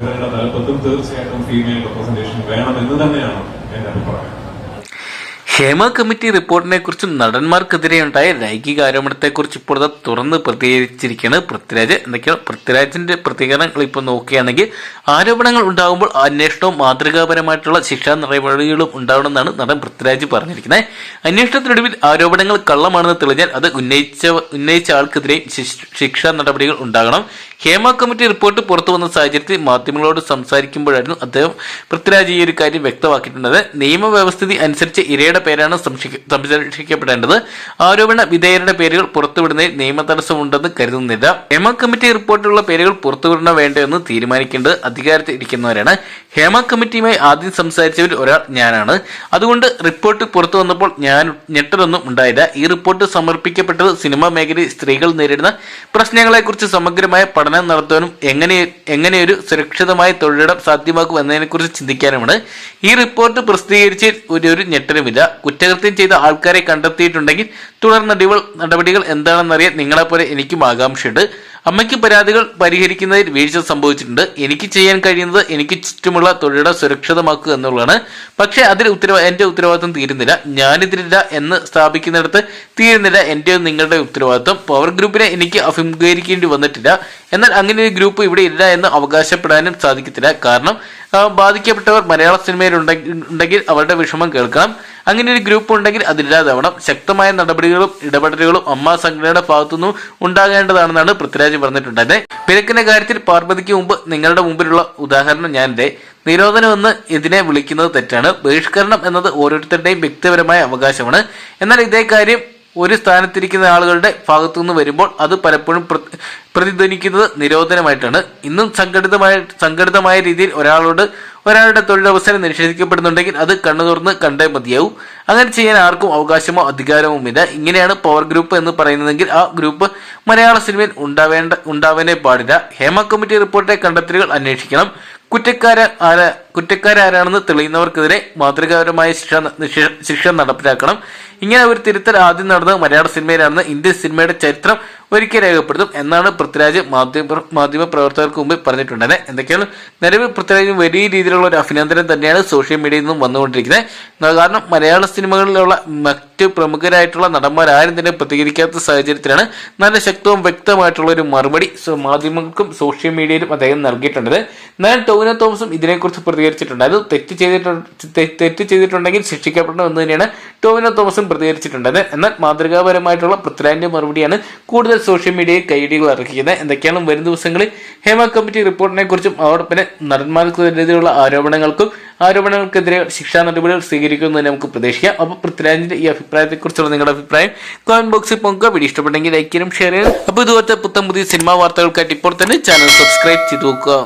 ഇവരുടെ തലപ്പത്തും തീർച്ചയായിട്ടും female representation വേണം എന്ന് തന്നെയാണ് എന്റെ അഭിപ്രായം. ഹേമ കമ്മിറ്റി റിപ്പോർട്ടിനെ കുറിച്ചും നടന്മാർക്കെതിരെയുണ്ടായ ലൈംഗിക ആരോപണത്തെക്കുറിച്ച് ഇപ്പോൾ തുറന്ന് പ്രതികരിച്ചിരിക്കുകയാണ് പൃഥ്വിരാജ്. എന്തൊക്കെയാണ് പൃഥ്വിരാജിന്റെ പ്രതികരണങ്ങൾ ഇപ്പോൾ നോക്കുകയാണെങ്കിൽ ആരോപണങ്ങൾ ഉണ്ടാകുമ്പോൾ അന്വേഷണവും മാതൃകാപരമായിട്ടുള്ള ശിക്ഷാ നടപടികളും ഉണ്ടാവണമെന്നാണ് നടൻ പൃഥ്വിരാജ് പറഞ്ഞിരിക്കുന്നത്. അന്വേഷണത്തിനൊടുവിൽ ആരോപണങ്ങൾ കള്ളമാണെന്ന് തെളിഞ്ഞാൽ അത് ഉന്നയിച്ച ഉന്നയിച്ച ആൾക്കെതിരെ ശിക്ഷാ നടപടികൾ ഉണ്ടാകണം. ഹേമ കമ്മിറ്റി റിപ്പോർട്ട് പുറത്തു വന്ന സാഹചര്യത്തിൽ മാധ്യമങ്ങളോട് സംസാരിക്കുമ്പോഴായിരുന്നു അദ്ദേഹം പൃഥ്വിരാജ് ഈ ഒരു കാര്യം വ്യക്തമാക്കിയിട്ടുള്ളത്. നിയമവ്യവസ്ഥിതി അനുസരിച്ച് ഇരയുടെ പേരാണ് സംരക്ഷിക്ക- സംരക്ഷിക്കപ്പെടേണ്ടത് ആരോപണ വിധേയരുടെ പേരുകൾ പുറത്തുവിടുന്നതിൽ നിയമ തടസ്സമുണ്ടെന്ന് കരുതുന്നില്ല. ഹേമ കമ്മിറ്റി റിപ്പോർട്ടിലുള്ള പേരുകൾ പുറത്തുവിടണോ വേണ്ടോ എന്ന് തീരുമാനിക്കേണ്ടത് അധികാരത്തിൽ ഇരിക്കുന്നവരാണ്. ഹേമ കമ്മിറ്റിയുമായി ആദ്യം സംസാരിച്ചവരിൽ ഒരാൾ ഞാനാണ്. അതുകൊണ്ട് റിപ്പോർട്ട് പുറത്തു വന്നപ്പോൾ ഞാൻ ഞെട്ടലൊന്നും ഉണ്ടായില്ല. ഈ റിപ്പോർട്ട് സമർപ്പിക്കപ്പെട്ടത് സിനിമാ മേഖലയിൽ സ്ത്രീകൾ നേരിടുന്ന പ്രശ്നങ്ങളെക്കുറിച്ച് സമഗ്രമായ പഠനം നടത്താനും എങ്ങനെ എങ്ങനെയൊരു സുരക്ഷിതമായ തൊഴിലിടം സാധ്യമാക്കും എന്നതിനെക്കുറിച്ച് ചിന്തിക്കാനുമാണ്. ഈ റിപ്പോർട്ട് പ്രസിദ്ധീകരിച്ച് ഒരു ഒരു ഞെട്ടലുമില്ല. കുറ്റകൃത്യം ചെയ്ത ആൾക്കാരെ കണ്ടെത്തിയിട്ടുണ്ടെങ്കിൽ തുടർ നടപടികൾ നടപടികൾ എന്താണെന്നറിയാൻ നിങ്ങളെപ്പോലെ എനിക്കും ആകാംക്ഷയുണ്ട്. അമ്മയ്ക്ക് പരാതികൾ പരിഹരിക്കുന്നതിൽ വീഴ്ച സംഭവിച്ചിട്ടുണ്ട്. എനിക്ക് ചെയ്യാൻ കഴിയുന്നത് എനിക്ക് ചുറ്റുമുള്ള തൊഴിലിടം സുരക്ഷിതമാക്കുക എന്നുള്ളതാണ്. പക്ഷേ അതിൽ ഉത്തരവ എന്റെ ഉത്തരവാദിത്വം തീരുന്നില്ല. ഞാനിതിലില്ല എന്ന് സ്ഥാപിക്കുന്നിടത്ത് തീരുന്നില്ല. എന്റെ നിങ്ങളുടെ ഉത്തരവാദിത്വം. പവർ ഗ്രൂപ്പിനെ എനിക്ക് അഭിമുഖീകരിക്കേണ്ടി വന്നിട്ടില്ല. എന്നാൽ അങ്ങനെ ഒരു ഗ്രൂപ്പ് ഇവിടെ ഇല്ല എന്ന് അവകാശപ്പെടാനും സാധിക്കത്തില്ല. കാരണം ബാധിക്കപ്പെട്ടവർ മലയാള സിനിമയിൽ ഉണ്ടെങ്കിൽ അവരുടെ വിഷമം കേൾക്കണം. അങ്ങനെ ഒരു ഗ്രൂപ്പ് ഉണ്ടെങ്കിൽ അതില്ലാതാവണം ശക്തമായ നടപടികളും ഇടപെടലുകളും അമ്മ സംഘടനയുടെ ഭാഗത്തുനിന്നും ഉണ്ടാകേണ്ടതാണെന്നാണ് പൃഥ്വിരാജ് പറഞ്ഞിട്ടുണ്ടായത് പിരക്കിന്റെ കാര്യത്തിൽ പാർവതിക്ക് മുമ്പ് നിങ്ങളുടെ മുമ്പിലുള്ള ഉദാഹരണം ഞാൻ നിരോധനം എന്ന് ഇതിനെ വിളിക്കുന്നത് തെറ്റാണ്. ബഹിഷ്കരണം എന്നത് ഓരോരുത്തരുടെയും വ്യക്തിപരമായ അവകാശമാണ്. എന്നാൽ ഇതേ കാര്യം ഒരു സ്ഥാനത്തിരിക്കുന്ന ആളുകളുടെ ഭാഗത്തുനിന്ന് വരുമ്പോൾ അത് പലപ്പോഴും പ്ര- പ്രതിധ്വനിക്കുന്നത് നിരോധനമായിട്ടാണ്. ഇന്നും സംഘടിതമായ സംഘടിതമായ രീതിയിൽ ഒരാളോട് ഒരാളുടെ തൊഴിലവസരം നിഷേധിക്കപ്പെടുന്നുണ്ടെങ്കിൽ അത് കണ്ണു തുറന്ന് കണ്ടേ മതിയാവും. അങ്ങനെ ചെയ്യാൻ ആർക്കും അവകാശമോ അധികാരമോ അധികാരവുമില്ല. ഇങ്ങനെയാണ് പവർ ഗ്രൂപ്പ് എന്ന് പറയുന്നതെങ്കിൽ ആ ഗ്രൂപ്പ് മലയാള സിനിമയിൽ ഉണ്ടാവേണ്ട ഉണ്ടാവാനേ പാടില്ല. ഹേമ കമ്മിറ്റി റിപ്പോർട്ടിലെ കണ്ടെത്തലുകൾ അന്വേഷിക്കണം. കുറ്റക്കാര ആരാ കുറ്റക്കാരാരാണെന്ന് തെളിയുന്നവർക്കെതിരെ മാതൃകാപരമായ ശിക്ഷ ശിക്ഷ നടപ്പിലാക്കണം. ഇങ്ങനെ ഒരു തിരുത്തൽ ആദ്യം നടന്നത് മലയാള സിനിമയിലാണെന്ന് ഇന്ത്യൻ സിനിമയുടെ ചരിത്രം ഒരിക്കൽ രേഖപ്പെടുത്തും എന്നാണ് പൃഥ്വിരാജ് മാധ്യമ മാധ്യമ പ്രവർത്തകർക്ക് മുമ്പിൽ പറഞ്ഞിട്ടുണ്ടായത് എന്തൊക്കെയാണ്? നിലവിൽ പൃഥ്വിരാജ് വലിയ രീതിയിലുള്ള ഒരു അഭിനന്ദനം തന്നെയാണ് സോഷ്യൽ മീഡിയയിൽ നിന്നും വന്നുകൊണ്ടിരിക്കുന്നത്. കാരണം മലയാള സിനിമകളിലുള്ള മറ്റ് പ്രമുഖരായിട്ടുള്ള നടന്മാരാരും തന്നെ പ്രതികരിക്കാത്ത സാഹചര്യത്തിലാണ് നല്ല ശക്തവും വ്യക്തമായിട്ടുള്ള ഒരു മറുപടി മാധ്യമങ്ങൾക്കും സോഷ്യൽ മീഡിയയിലും അദ്ദേഹം നൽകിയിട്ടുണ്ട്. എന്നാൽ ടോവിനോ തോമസും ഇതിനെക്കുറിച്ച് പ്രതികരിച്ചിട്ടുണ്ട്. അത് തെറ്റ് ചെയ്തിട്ടുണ്ട് തെറ്റ് ചെയ്തിട്ടുണ്ടെങ്കിൽ ശിക്ഷിക്കപ്പെടണം എന്ന് തന്നെയാണ് ടോവിനോ തോമസും പ്രതികരിച്ചിട്ടുണ്ടത് എന്നാൽ മാതൃകാപരമായിട്ടുള്ള പൃഥ്വിരാജിന്റെ മറുപടിയാണ് കൂടുതൽ സോഷ്യൽ മീഡിയയിൽ കൈയടികൾ ഇറക്കിയത്. എന്തൊക്കെയാണ് വരും ദിവസങ്ങളിൽ ഹേമ കമ്മിറ്റി റിപ്പോർട്ടിനെ കുറിച്ചും അതോടൊപ്പം നടന്മാർക്കെതിരെയുള്ള ആരോപണങ്ങൾക്കും ആരോപണങ്ങൾക്കെതിരെ ശിക്ഷാ നടപടികൾ സ്വീകരിക്കുമെന്ന് നമുക്ക് പ്രതീക്ഷിക്കാം. അപ്പോൾ പൃഥ്വിരാജിന്റെ ഈ അഭിപ്രായത്തെക്കുറിച്ചുള്ള നിങ്ങളുടെ അഭിപ്രായം കമന്റ് ബോക്സിൽ പങ്കുക വീഡിയോ ഇഷ്ടപ്പെട്ടെങ്കിൽ ലൈക്ക് ഷെയർ ചെയ്യും അപ്പോൾ ഇതുപോലത്തെ പുത്തം പുതിയ സിനിമാ വാർത്തകൾക്കായിട്ട് ഇപ്പോൾ തന്നെ ചാനൽ സബ്സ്ക്രൈബ് ചെയ്ത് നോക്കുക